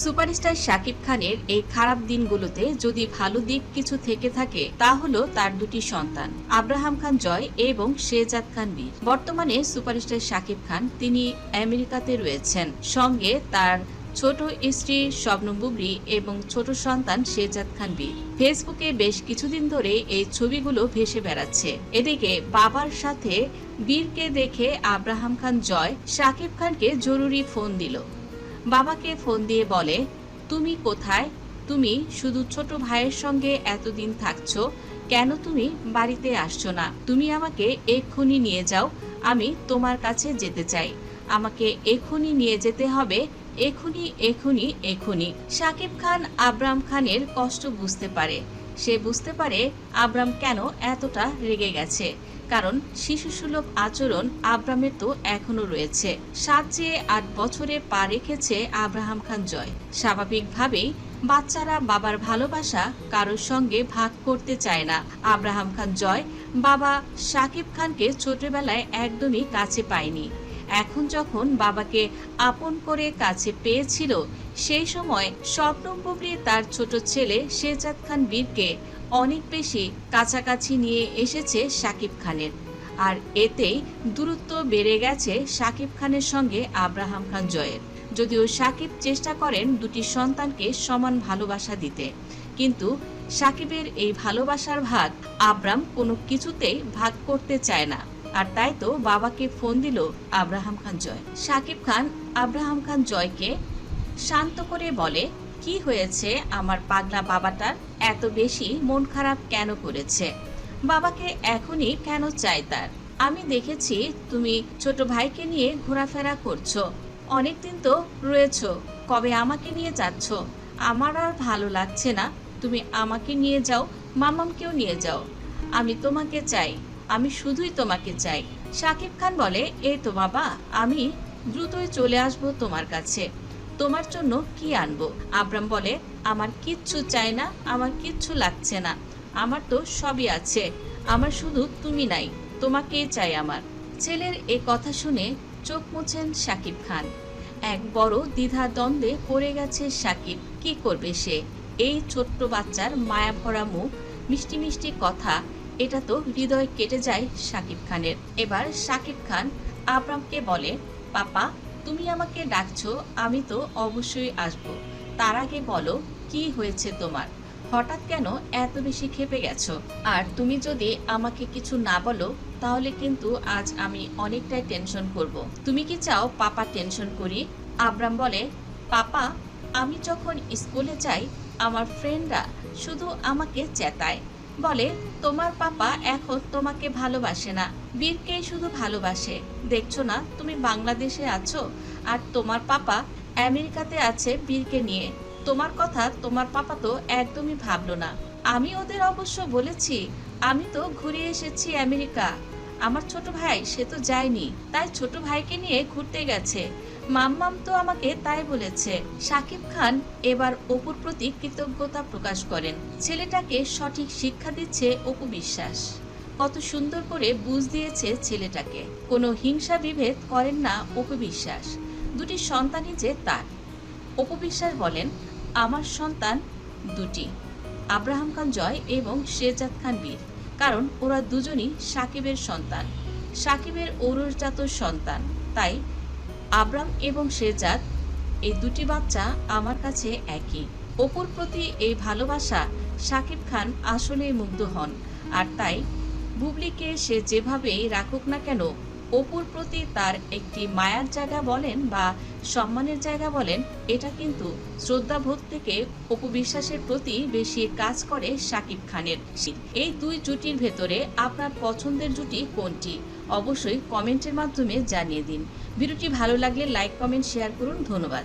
Superstar Shakib খানের এই খারাপ দিনগুলোতে যদি ভালো দিক কিছু থেকে থাকে, তা হলো তার দুটি সন্তান, আব্রাহাম খান জয় এবং শেজাদ খান বীর বর্তমানে সুপারস্টার শাকিব খান তিনি আমেরিকাতে রয়েছেন। সঙ্গে তার ছোট স্ত্রী শবনম বুবলি এবং ছোট সন্তান শেজাদ খান বীর ফেসবুকে বেশ কিছুদিন ধরে এই ছবিগুলো ভেসে বেড়াচ্ছে। এদিকে বাবার সাথে বীরকে দেখে আব্রাহাম খান জয় শাকিব খানকে জরুরি ফোন দিল। বাবাকে ফোন দিয়ে বলে, তুমি কোথায়? তুমি শুধু ছোট ভাইয়ের সঙ্গে এতদিন থাকছ। কেন তুমি বাড়িতে আসছো না? তুমি আমাকে এক্ষুনি নিয়ে যাও। আমি তোমার কাছে যেতে চাই। আমাকে এক্ষুনি নিয়ে যেতে হবে। এখুনি এখুনি এখুনি সাকিব খান আবরাম খানের কষ্ট বুঝতে পারে। সে বুঝতে পারে আবরাম কেন এতটা রেগে গেছে। কারণ শিশুসুলভ আচরণ আব্রামের তো এখনও রয়েছে। সাত চেয়ে আট বছরে পা রেখেছে আব্রাহাম খান জয়। স্বাভাবিকভাবেই বাচ্চারা বাবার ভালোবাসা কারোর সঙ্গে ভাগ করতে চায় না। আব্রাহাম খান জয় বাবা সাকিব খানকে ছোটবেলায় একদমই কাছে পায়নি। এখন যখন বাবাকে আপন করে কাছে পেয়েছিল, সেই সময় স্বপ্নম তার ছোট ছেলে শেজাদ খান বীরকে অনেক বেশি কাছাকাছি নিয়ে এসেছে শাকিব খানের। আর এতেই দূরত্ব বেড়ে গেছে সাকিব খানের সঙ্গে আব্রাহাম খান জয়ের। যদিও সাকিব চেষ্টা করেন দুটি সন্তানকে সমান ভালোবাসা দিতে, কিন্তু সাকিবের এই ভালোবাসার ভাগ আব্রাম কোনো কিছুতেই ভাগ করতে চায় না। আর তাই তো বাবাকে ফোন দিল আব্রাহাম খান জয়। সাকিব খান আব্রাহাম খান জয়কে শান্ত করে বলে, কি হয়েছে আমার পাগলা বাবাটার? এত বেশি মন খারাপ কেন করেছে? বাবাকে এখনই কেন চাই তার? আমি দেখেছি তুমি ছোট ভাইকে নিয়ে ঘোরাফেরা করছ। অনেকদিন তো রয়েছো। কবে আমাকে নিয়ে যাচ্ছ? আমার আর ভালো লাগছে না। তুমি আমাকে নিয়ে যাও, মামামকেও নিয়ে যাও। আমি তোমাকে চাই। আমি শুধুই তোমাকে চাই। শাকিব খান বলে এই তো বাবা, আমি দ্রুতই চলে আসব তোমার কাছে। তোমার জন্য কি আনব? আব্রাম বলে, আমার কিচ্ছু চাই না, আমার কিচ্ছু লাগছে না। আমার তো সবই আছে। আমার শুধু তুমি নাই, তোমাকেই চাই আমার। ছেলের এ কথা শুনে চোখ মুছেন শাকিব খান। এক বড় দ্বিধা দ্বন্দ্বে পড়ে গেছে শাকিব কি করবে সে? এই ছোট্ট বাচ্চার মায়া ভরা মুখ, মিষ্টি মিষ্টি কথা এটা তো হৃদয় কেটে যায় শাকিব খানের। এবার শাকিব খান আবরামকে বলে, পাপা, তুমি আমাকে ডাকছো, আমি তো অবশ্যই আসব। তার আগে বলো, কি হয়েছে তোমার? হঠাৎ কেন এত বেশি ক্ষেপে গেছো? আর তুমি যদি আমাকে কিছু না বলো, তাহলে কিন্তু আজ আমি অনেকটাই টেনশন করব। তুমি কি চাও পাপা টেনশন করি? আবরাম বলে, পাপা, আমি যখন স্কুলে যাই, আমার ফ্রেন্ডরা শুধু আমাকে চেতায়। বলে, তোমার পাপা এখন তোমাকে ভালোবাসে না। বীরকেই শুধু ভালোবাসে। দেখছ না, তুমি বাংলাদেশে আছো, আর তোমার পাপা আমেরিকাতে আছে বীরকে নিয়ে। তোমার কথা তোমার পাপা তো একদমই ভাবলো না। আমি ওদের অবশ্য বলেছি, আমি তো ঘুরে এসেছি আমেরিকা। আমার ছোট ভাই, সে তো যায়নি। তাই ছোট ভাইকে নিয়ে ঘুরতে গেছে। মাম্মাম তো আমাকে তাই বলেছে। সাকিব খান এবার অপুর প্রতি কৃতজ্ঞতা প্রকাশ করেন। ছেলেটাকে সঠিক শিক্ষা দিচ্ছে অপু বিশ্বাস। কত সুন্দর করে বুঝ দিয়েছে ছেলেটাকে। কোনো হিংসা বিভেদ করেন না অপু বিশ্বাস। দুটি সন্তানই যে তার। অপু বিশ্বাস বলেন, আমার সন্তান দুটি। আব্রাহাম খান জয় এবং শেজাদ খান বীর। কারণ ওরা দুজনই সাকিবের সন্তান। সাকিবের ঔরসজাত সন্তান। তাই আব্রাম এবং শেজাদ এই দুটি বাচ্চা আমার কাছে একই। অপুর প্রতি এই ভালোবাসা সাকিব খান আসলেই মুগ্ধ হন। আর তাই বুবলিকে সে যেভাবেই রাখুক না কেন অপুর প্রতি তার একটি মায়ার জায়গা বলেন বা সম্মানের জায়গা বলেন, এটা কিন্তু শ্রদ্ধাবোধ থেকে অপু বিশ্বাসের প্রতি বেশি কাজ করে সাকিব খানের। এই দুই জুটির ভেতরে আপনার পছন্দের জুটি কোনটি? অবশ্যই কমেন্টের মাধ্যমে জানিয়ে দিন। ভিডিওটি ভালো লাগলে লাইক, কমেন্ট, শেয়ার করুন। ধন্যবাদ।